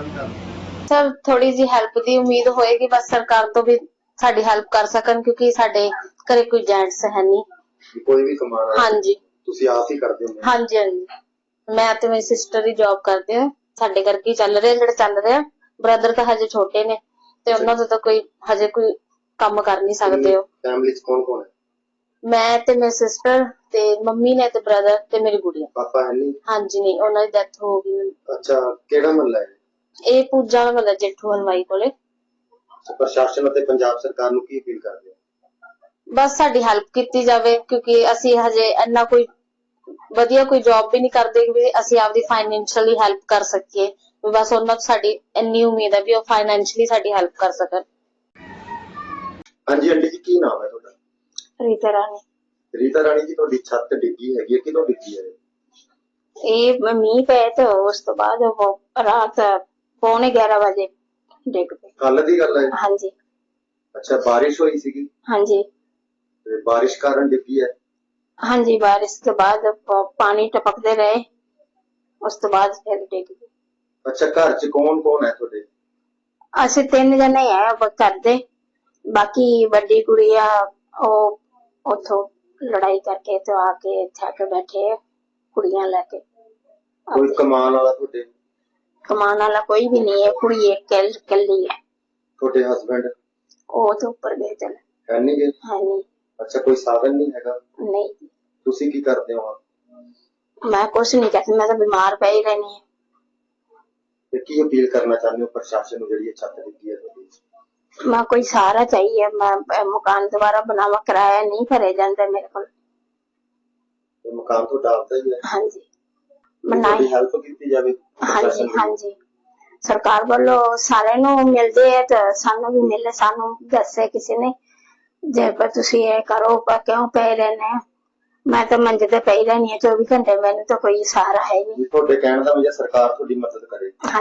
ਵੀ ਕਰਨ ਸਰ ਥੋੜੀ ਜੀ ਹੈਲਪ ਦੀ ਉਮੀਦ ਹੋਏਗੀ ਬਸ ਸਰਕਾਰ ਤੋਂ ਵੀ ਸਾਡੀ ਹੈਲਪ ਕਰ ਸਕਣ ਕਿਉਂਕਿ ਸਾਡੇ ਘਰੇ ਕੋਈ ਜੈਂਟਸ ਹੈ ਨਹੀਂ। ਕੋਈ ਵੀ ਕਮਾਣਾ ਹਾਂਜੀ। ਤੁਸੀਂ ਆਪ ਹੀ ਕਰਦੇ ਹੋ। ਹਾਂਜੀ ਹਾਂਜੀ। ਮੈਂ ਤੇ ਮੇਰੀ ਸਿਸਟਰ ਹੀ ਜੌਬ ਕਰਦੇ ਆ ਸਾਡੇ ਕਰਕੇ ਹੀ ਚੱਲ ਰਿਹਾ ਜਿਹੜਾ ਚੱਲ ਰਿਹਾ ਬ੍ਰਦਰ ਤਾਂ ਹਜੇ ਛੋਟੇ ਨੇ ਤੇ ਉਹਨਾਂ ਤੋਂ ਤਾਂ ਕੋਈ ਹਜੇ ਕੋਈ ਕੰਮ ਕਰ ਨਹੀਂ ਸਕਦੇ ਹੋ ਫੈਮਿਲੀ ਚ ਕੌਣ ਕੌਣ ਹੈ? ਮੈਂ ਤੇ ਮੇਰੀ ਸਿਸਟਰ ਤੇ ਮੰਮੀ ਨੇ ਤੇ ਬ੍ਰਦਰ ਤੇ ਮੇਰੀ ਗੁੜੀਆ। ਪਾਪਾ ਹੈ ਨਹੀਂ? ਹਾਂਜੀ ਨਹੀਂ ਉਹਨਾਂ ਦੀ ਡੈਥ ਹੋ ਗਈ। ਅੱਛਾ ਕਿਹੜਾ ਮਹੱਲਾ ਹੈ? ਇਹ ਪੂਜਾ ਵਾਲਾ ਮਤਲਬ ਜੇਠੂ ਹਲਵਾਈ ਕੋਲੇ। ਪ੍ਰਸ਼ਾਸਨ ਅਤੇ ਪੰਜਾਬ ਸਰਕਾਰ ਨੂੰ ਕੀ ਅਪੀਲ ਕਰਦੇ ਹੋ? ਬਸ ਸਾਡੀ ਹੈਲਪ ਕੀਤੀ ਜਾਵੇ ਕਿਉਂਕਿ ਅਸੀਂ ਹਜੇ ਇੰਨਾ ਕੋਈ ਵਧੀਆ ਕੋਈ ਜੌਬ ਵੀ ਨਹੀਂ ਕਰਦੇ ਕਿ ਅਸੀਂ ਆਪਦੀ ਫਾਈਨੈਂਸ਼ੀਅਲੀ ਹੈਲਪ ਕਰ ਸਕੀਏ। ਬਸ ਉਹਨਾਂ ਤੋਂ ਸਾਡੀ ਇੰਨੀ ਉਮੀਦ ਹੈ ਵੀ ਉਹ ਫਾਈਨੈਂਸ਼ੀਅਲੀ ਸਾਡੀ ਹੈਲਪ ਕਰ ਸਕਣ। ਹਾਂਜੀ ਆਂਟੀ ਜੀ ਕੀ ਨਾਮ ਹੈ ਤੁਹਾਡਾ? ਰੀਤਾ ਰਾਣੀ। ਰੀਤਾ ਰਾਣੀ ਜੀ ਤੁਹਾਡੀ ਛੱਤ ਡਿੱਗੀ ਹੈਗੀ ਹੈ ਕਿਦੋਂ ਡਿੱਗੀ ਹੈ? ਇਹ ਮੀਂਹ ਪਏ ਤੇ ਉਸ ਤੋਂ ਬਾਅਦ ਉਹ ਰਾਤ ਪੌਣੇ 11 ਵਜੇ ਡਿੱਗ ਪਈ ਕੱਲ ਦੀ ਗੱਲ ਹੈ? ਹਾਂਜੀ। ਅੱਛਾ ਬਾਰਿਸ਼ ਹੋਈ ਸੀਗੀ? ਹਾਂਜੀ। ਤੇ ਬਾਰਿਸ਼ ਕਾਰਨ ਡਿੱਗੀ ਹੈ? ਹਾਂਜੀ ਬਾਰਿਸ਼ ਤੋਂ ਬਾਅਦ ਪ- ਪਾਣੀ ਟਪਕਦੇ ਰਹੇ। ਉਸ ਤੋਂ ਬਾਅਦ ਫਿਰ ਡਿੱਗ ਗਈ ਅੱਛਾ ਘਰ ਚ ਕੌਣ ਕੌਣ ਹੈ ਤੁਹਾਡੇ? ਅਸੀਂ ਤਿੰਨ ਜਣੇ ਆ ਘਰ ਦੇ। ਬਾਕੀ ਵੱਡੀ ਕੁੜੀਆ ਉਹ ਉਥੋਂ ਲੜਾਈ ਕਰਕੇ ਤੇ ਆ ਕੇ ਇੱਥੇ ਆ ਕੇ ਬੈਠੇ ਆ, ਕੁੜੀਆਂ ਲੈ ਕੇ। ਕੋਈ ਕਮਾਨ ਵਾਲਾ ਤੁਹਾਡੇ? ਕਮਾਉਣ ਵਾਲਾ ਕੋਈ ਵੀ ਨਹੀਂ ਹੈ ਕੁੜੀ ਇੱਕ ਕੱਲ ਕੱਲੀ ਹੈ। ਤੁਹਾਡੇ ਹਸਬੰਡ ਉਹ ਤੋਂ ਉੱਪਰ ਗਏ ਚਲ। ਹੈ ਨਹੀਂ ਗੇ? ਹੈ ਨਹੀਂ ਅੱਛਾ ਕੋਈ ਸਾਧਨ ਨਹੀਂ ਹੈਗਾ? ਨਹੀਂ। ਤੁਸੀਂ ਕੀ ਕਰਦੇ ਹੋ? ਮੈਂ ਕੁਛ ਨਹੀਂ ਕਰਦੀ ਮੈਂ ਤਾਂ ਬਿਮਾਰ ਪਈ ਰਹਿਣੀ ਹੈ। ਤੇ ਕੀ ਅਪੀਲ ਕਰਨਾ ਚਾਹੁੰਦੇ ਹੋ ਪ੍ਰਸ਼ਾਸਨ ਨੂੰ ਜਿਹੜੀ ਇਹ ਛੱਤ ਡਿੱਗੀ ਹੈ ਤੁਹਾਡੀ? ਮੈਂ ਕੋਈ ਸਹਾਰਾ ਚਾਹੀਏ ਮੈਂ ਮਕਾਨ ਦੁਬਾਰਾ ਬਣਾਵਾ ਕਿਰਾਇਆ ਨਹੀਂ ਭਰੇ ਜਾਂਦਾ ਮੇਰੇ ਕੋਲ। ਇਹ ਮਕਾਨ ਤੁਹਾਡਾ ਆਪਦਾ ਹੀ ਹੈ। ਹਾਂਜੀ। ਹੈਲਪ ਕੀਤੀ ਜਾਵੇ। ਹਾਂਜੀ। ਹਾਂਜੀ। ਸਰਕਾਰ ਵੱਲੋਂ ਸਾਰਿਆਂ ਨੂੰ ਮਿਲਦੇ ਹੈ ਤਾਂ ਸਾਨੂੰ ਵੀ ਮਿਲੇ ਸਾਨੂੰ ਦੱਸੇ ਕਿਸੇ ਨੇ। ਜੇ ਪਰ ਤੁਸੀਂ ਇਹ ਕਰੋ ਪਰ ਕਿਉਂ ਪਏ ਰਹਿੰਦੇ? ਮੈਂ ਤਾਂ ਮੰਜੇ ਤੇ ਪਈ ਰਹਿਣੀ ਹਾਂ 24 ਘੰਟੇ ਮੈਨੂੰ ਤਾਂ ਕੋਈ ਸਹਾਰਾ ਹੈ ਨਹੀਂ। ਤੁਹਾਡੇ ਕਹਿਣ ਦਾ ਮਤਲਬ ਸਰਕਾਰ ਤੁਹਾਡੀ ਮਦਦ ਕਰੇ।